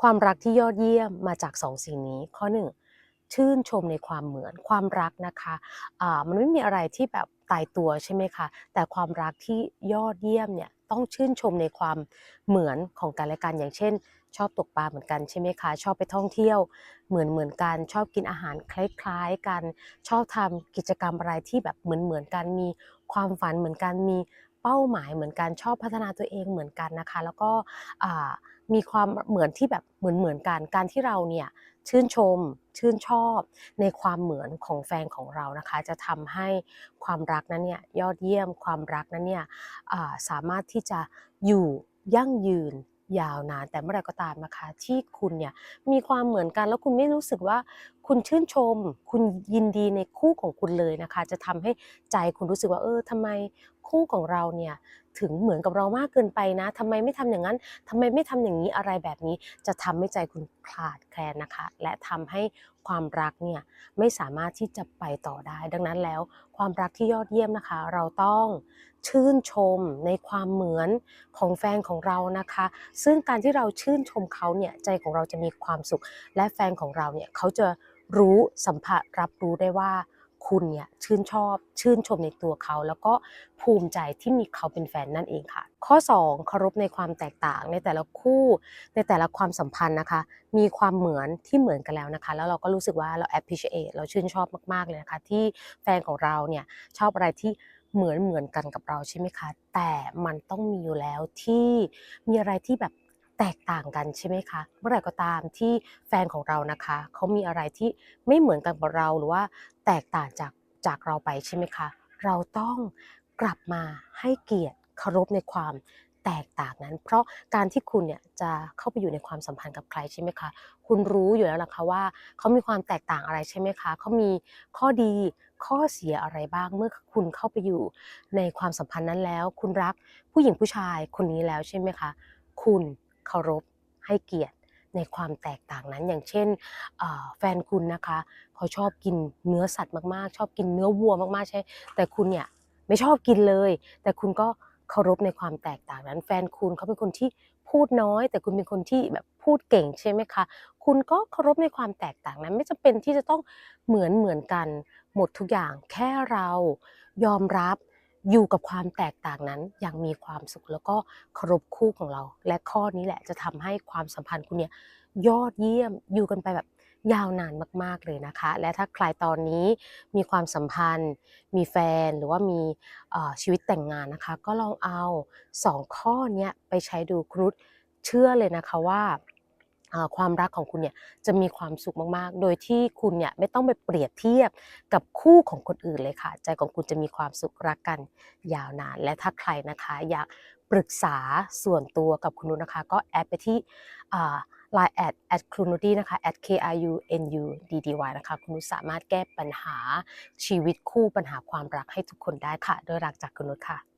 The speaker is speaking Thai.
ความรักที่ยอดเยี่ยมมาจากสองสิ่งนี้ ข้อหนึ่งชื่นชมในความเหมือนความรักนะคะอ่ามันไม่มีอะไรที่แบบตายตัวใช่ไหมคะแต่ความรักที่ยอดเยี่ยมเนี่ยต้องชื่นชมในความเหมือนของกันและกันอย่างเช่น ชอบตกปลาเหมือนกันใช่ไหมคะ ชอบไปท่องเที่ยวเหมือนเหมือนกัน ชอบกินอาหารคล้ายๆกัน ชอบทำกิจกรรมอะไรที่แบบเหมือนเหมือนกันมีความฝันเหมือนกันมี เป้าหมายเหมือนกันชอบพัฒนาตัวเองเหมือนกันนะคะ แล้วก็มีความเหมือนที่แบบเหมือนเหมือนกันการที่เราเนี่ยชื่นชม ชื่นชอบในความเหมือนของแฟนของเรานะคะ จะทำให้ความรักนั้นเนี่ยยอดเยี่ยมความรักนั้นเนี่ยสามารถที่จะอยู่ยั่งยืนยาวนานแต่เมื่อไรก็ตามนะคะ ที่คุณเนี่ยมีความเหมือนกันแล้วคุณไม่รู้สึกว่าคุณชื่นชม คุณยินดีในคู่ของคุณเลยนะคะ จะทำให้ใจคุณรู้สึกว่าเออทำไมคู่ของเราเนี่ยถึงเหมือนกับเรามากเกินไปนะทำไมไม่ทำอย่างนั้นทำไมไม่ทำอย่างนี้อะไรแบบนี้ จะทำให้ใจคุณคลาดแคลนนะคะ และทำให้ความรักเนี่ยไม่สามารถที่จะไปต่อได้ ดังนั้นแล้วความรักที่ยอดเยี่ยมนะคะ เราต้องชื่นชมในความเหมือนของแฟนของเรานะคะ ซึ่งการที่เราชื่นชมเขาเนี่ยใจของเราจะมีความสุข และแฟนของเราเนี่ยเขาจะ รู้สัมผัสรับรู้ได้ว่าคุณเนี่ยชื่นชอบชื่นชมในตัวเขา แล้วก็ภูมิใจที่มีเขาเป็นแฟนนั่นเองค่ะ ข้อ 2เคารพในความแตกต่างในแต่ละคู่ในแต่ละความสัมพันธ์นะคะ มีความเหมือนที่เหมือนกันแล้วนะคะ แล้วเราก็รู้สึกว่าเรา appreciate เราชื่นชอบมากๆเลยนะคะ ที่แฟนของเราเนี่ยชอบอะไรที่เหมือนเหมือนกันกับเราใช่ไหมคะ แต่มันต้องมีอยู่แล้วที่มีอะไรที่แบบ แตกต่างกันใช่ไหมคะ เมื่อไหร่ก็ตามที่แฟนของเรานะคะเขามีอะไรที่ไม่เหมือนกันกับเราหรือว่าแตกต่างจากจากเราไปใช่ไหมคะ เราต้องกลับมาให้เกียรติเคารพในความแตกต่างนั้น เพราะการที่คุณเนี่ยจะเข้าไปอยู่ในความสัมพันธ์กับใครใช่ไหมคะ คุณรู้อยู่แล้วล่ะคะว่าเขามีความแตกต่างอะไรใช่ไหมคะเขามีข้อดีข้อเสียอะไรบ้างเมื่อคุณเข้าไปอยู่ในความสัมพันธ์นั้นแล้ว คุณรักผู้หญิงผู้ชายคนนี้แล้วใช่ไหมคะ คุณ เคารพให้เกียรติในความแตกต่างนั้น อย่างเช่นแฟนคุณนะคะเขาชอบกินเนื้อสัตว์มากๆ ชอบกินเนื้อวัวมากๆใช่ แต่คุณเนี่ยไม่ชอบกินเลย แต่คุณก็เคารพในความแตกต่างนั้น แฟนคุณเขาเป็นคนที่พูดน้อย แต่คุณเป็นคนที่แบบพูดเก่งใช่ไหมคะ คุณก็เคารพในความแตกต่างนั้น ไม่จำเป็นที่จะต้องเหมือนเหมือนกัน หมดทุกอย่างแค่เรายอมรับ อยู่กับความแตกต่างนั้นอย่างมีความสุขแล้วก็เคารพคู่ของเรา และข้อนี้แหละจะทำให้ความสัมพันธ์คุณเนี่ยยอดเยี่ยมอยู่กันไปแบบยาวนานมาก ๆ เลยนะคะ และถ้าใครตอนนี้มีความสัมพันธ์ มีแฟนหรือว่ามีชีวิตแต่งงานนะคะ ก็ลองเอาสองข้อนี้ไปใช้ดูครุฑเชื่อเลยนะคะว่า ความรักของคุณเนี่ยจะมีความสุขมากๆ โดยที่คุณเนี่ยไม่ต้องไปเปรียบเทียบกับคู่ของคนอื่นเลยค่ะ ใจของคุณจะมีความสุขรักกันยาวนาน และถ้าใครนะคะอยากปรึกษาส่วนตัวกับคุณนุนะคะ ก็แอดไปที่อ่า Line แอดแอดครูนูดี้นะคะ at k r u n u d d y นะคะ คุณนุสามารถแก้ปัญหาชีวิตคู่ปัญหาความรักให้ทุกคนได้ค่ะ ด้วยรักจากคุณนุชค่ะ